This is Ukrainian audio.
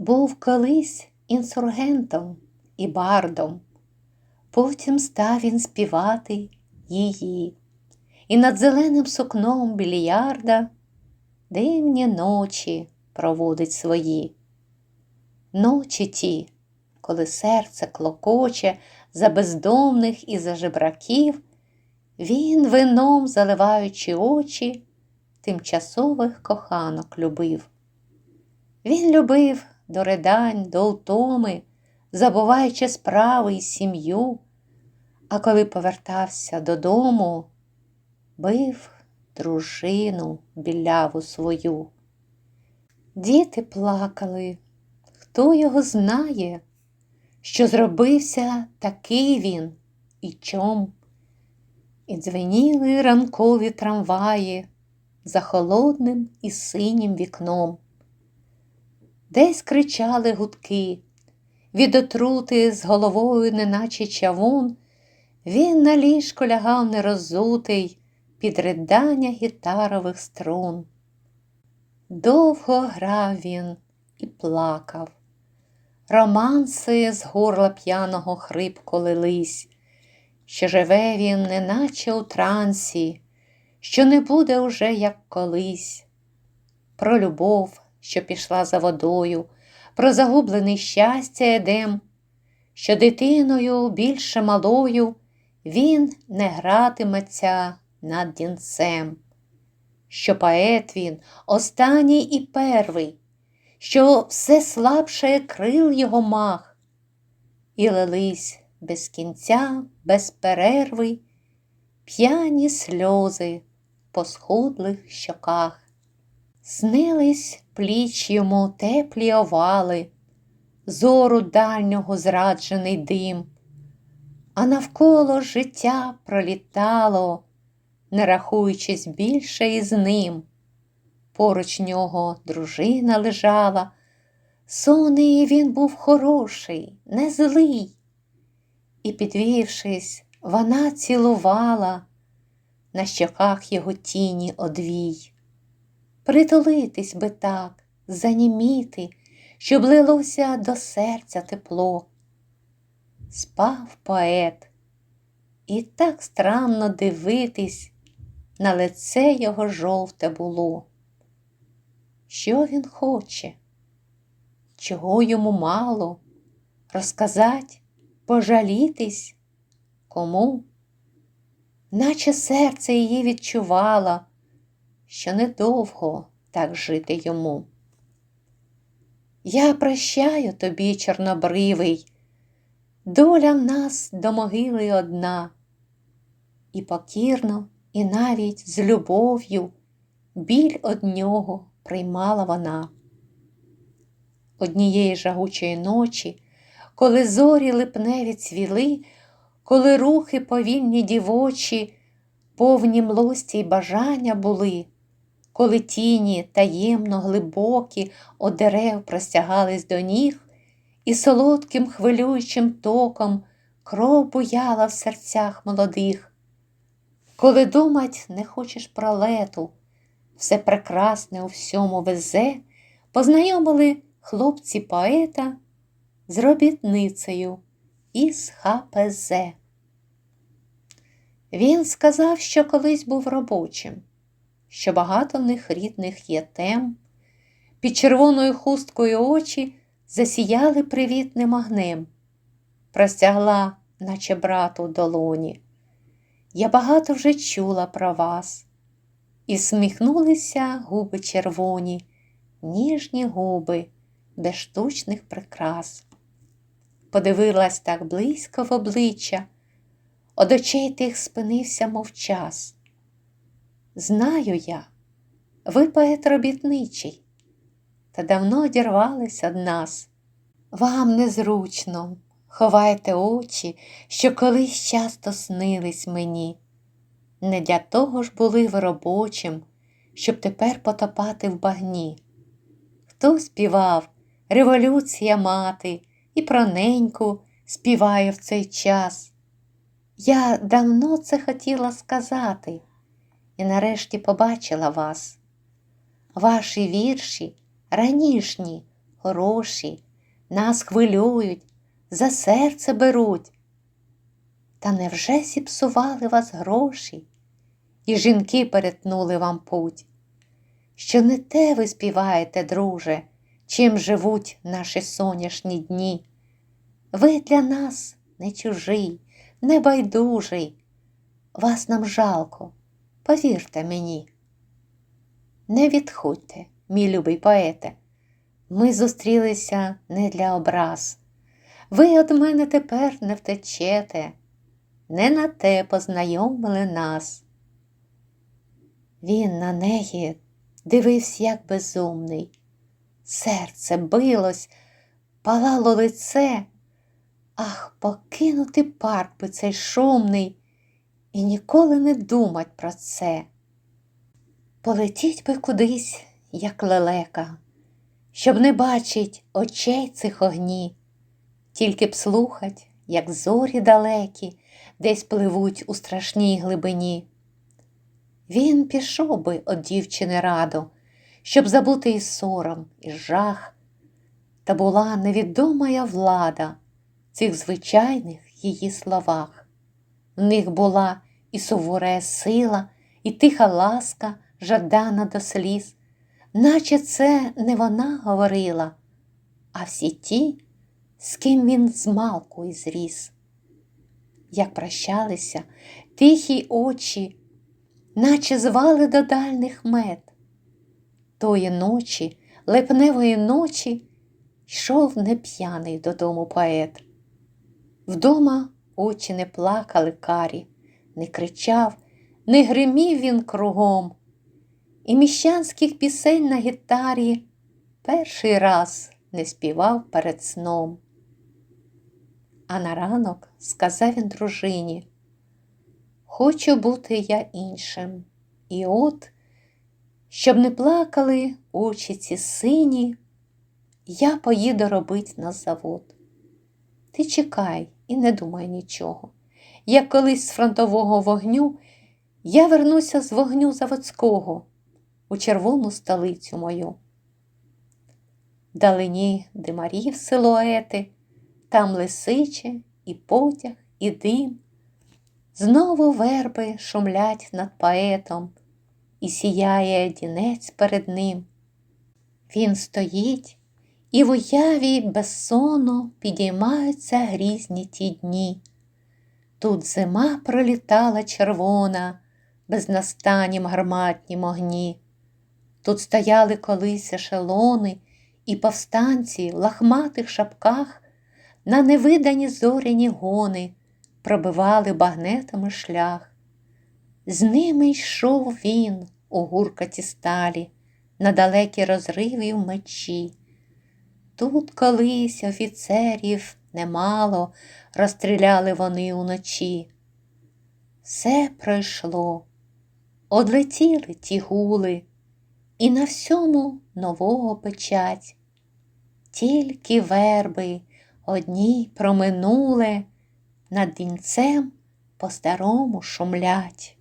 був колись інсургентом і бардом, потім став він співати її, і над зеленим сукном більярда дивні ночі проводить свої. Ночі ті, коли серце клокоче за бездомних і за жебраків, він вином, заливаючи очі, тимчасових коханок любив. Він любив до ридань, до утоми, забуваючи справи й сім'ю, а коли повертався додому, бив дружину біляву свою. Діти плакали, хто його знає, що зробився такий він і чом. І дзвеніли ранкові трамваї за холодним і синім вікном. Десь кричали гудки, від отрути з головою, неначе чавун, він на ліжко лягав нерозутий під ридання гітарових струн. Довго грав він і плакав. Романси з горла п'яного хрипко лились, що живе він, неначе у трансі, що не буде уже, як колись. Про любов, що пішла за водою, про загублений щастя едем, що дитиною більше малою він не гратиметься над дінцем, що поет він останній і первий, що все слабше крил його мах, і лились без кінця, без перерви, п'яні сльози по схудлих щоках. Снились пліч йому теплі овали, зору дальнього зраджений дим, а навколо життя пролітало, не рахуючись більше із ним. Поруч нього дружина лежала, сонний він був хороший, не злий, і, підвівшись, вона цілувала на щоках його тіні одвій. Притулитись би так, заніміти, щоб лилося до серця тепло. Спав поет, і так странно дивитись, на лице його жовте було. Що він хоче? Чого йому мало? Розказать, пожалітись? Кому? Наче серце її відчувало, що недовго так жити йому. Я прощаю тобі, чорнобривий, доля нас до могили одна, і покірно, і навіть з любов'ю біль од нього приймала вона. Однієї жагучої ночі, коли зорі липневі цвіли, коли рухи повільні дівочі, повні млості й бажання були, коли тіні таємно глибокі од дерев простягались до ніг, і солодким хвилюючим током кров буяла в серцях молодих. Коли думать не хочеш про лету, все прекрасне у всьому везе, познайомили хлопці поета з робітницею із ХПЗ. Він сказав, що колись був робочим, що багато в них рідних є тем, під червоною хусткою очі засіяли привітним огнем, простягла, наче брату долоні. Я багато вже чула про вас. І сміхнулися губи червоні, ніжні губи без штучних прикрас. Подивилась так близько в обличчя, од очей тих спинився мовчас. Знаю я, ви поет робітничий, та давно одірвались од нас. Вам незручно, ховайте очі, що колись часто снились мені. Не для того ж були ви робочим, щоб тепер потопати в багні. Хто співав революція мати і про неньку співає в цей час? Я давно це хотіла сказати і нарешті побачила вас. Ваші вірші ранішні, гроші, нас хвилюють, за серце беруть. Та невже зіпсували вас гроші, і жінки перетнули вам путь? Що не те ви співаєте, друже, чим живуть наші соняшні дні? Ви для нас не чужий, не байдужий, вас нам жалко, повірте мені. Не відходьте, мій любий поете, ми зустрілися не для образ. Ви од мене тепер не втечете, не на те познайомили нас. Він на неї дивився, як безумний. Серце билось, палало лице. Ах, покинути парк би цей шумний і ніколи не думать про це. Полетіть би кудись, як лелека, щоб не бачить очей цих огні, тільки б слухать, як зорі далекі, десь пливуть у страшній глибині. Він пішов би од дівчини радо, щоб забути і сором, і жах, та була невідомая влада цих звичайних її словах. В них була і суворая сила, і тиха ласка, жадана до сліз, наче це не вона говорила, а всі ті, з ким він змалку і зріс. Як прощалися, тихі очі, наче звали до дальних мет. Тої ночі, липневої ночі, йшов неп'яний додому поет. Вдома очі не плакали карі, не кричав, не гримів він кругом, і міщанських пісень на гітарі перший раз не співав перед сном. А на ранок сказав він дружині, хочу бути я іншим, і от, щоб не плакали очі ці сині, я поїду робить на завод. Ти чекай і не думай нічого. Як колись з фронтового вогню я вернуся з вогню заводського у червону столицю мою. Далині димарів силуети, там лисиче і потяг, і дим. Знову верби шумлять над поетом, і сіяє дінець перед ним. Він стоїть, і в уяві безсону підіймаються грізні ті дні. Тут зима пролітала червона, без настанім гарматнім огні. Тут стояли колись ешелони і повстанці в лахматих шапках на невидані зоряні гони пробивали багнетами шлях. З ними йшов він у гуркаті сталі, на далекі розриви в мечі. Тут колись офіцерів немало розстріляли вони уночі. Все пройшло, одлетіли ті гули, і на всьому нового печать. Тільки верби одні проминули, над вінцем по старому шумлять.